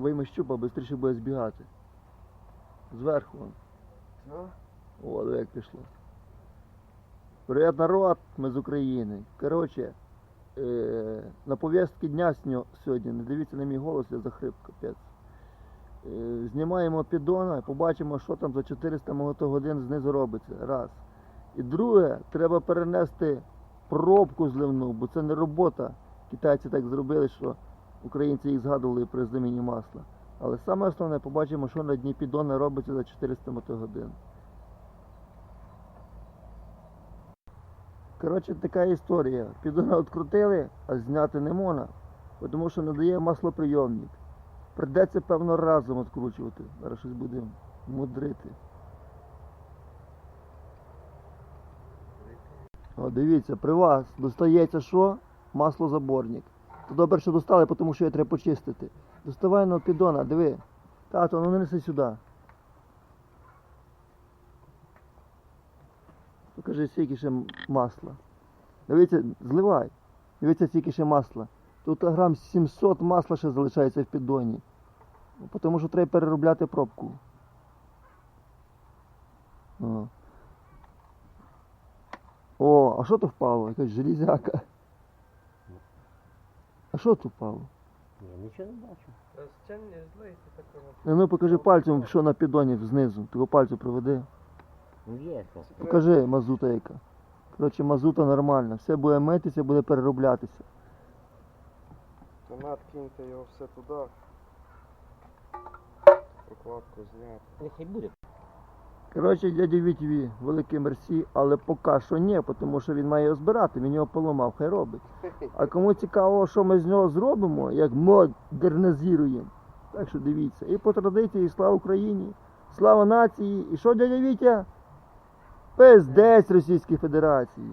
Вийми щупа, швидше буде збігати. Зверху. вон. Що? О, як пішло. Привіт, народ, ми з України. Коротше, е, на пов'язки дня сьогодні, не дивіться на мій голос, я захрип, капець. Е, знімаємо піддона, побачимо, що там за 400 мотогодин знизу робиться. Раз. І друге, треба перенести пробку зливну, бо це не робота. Китайці так зробили, що українці їх згадували при заміні масла. Але саме основне, побачимо, що на дні піддона робиться за 400 мотогодин. Коротше, така історія. Піддона відкрутили, а зняти не можна, тому що не дає маслоприйомник. Придеться певно разом відкручувати. Зараз щось будемо мудрити. О, дивіться, при вас достається що? Маслозаборник. То добре, що достали, тому що його треба почистити. Доставай на піддона, диви. Тато, ну не неси сюди. Покажи, скільки ще масла. Дивіться, зливай. Дивіться, скільки ще масла. Тут грам 700 масла ще залишається в піддоні. Ну, Тому що треба переробляти пробку. О, О а що то впало? Якась железяка. Що тут впало? Я нічого не бачу. Розтягни, злийте такого. Ну, ну покажи пальцем, що на піддоні знизу. Того пальцю проведи. Ну є. Покажи мазута яка. Коротше, мазута нормальна. Все буде митися, буде перероблятися. То надкиньте його все туди. Прокладку зняти. Нехай буде. Коротше, дядя Вітьві, великий мерсі, але поки що ні, тому що він має його збирати, він його поламав, хай робить. А кому цікаво, що ми з нього зробимо, як модернізуємо. Так що дивіться. І по традиції, слава Україні, слава нації. І що, дядя Вітя? Пиздець Російської Федерації.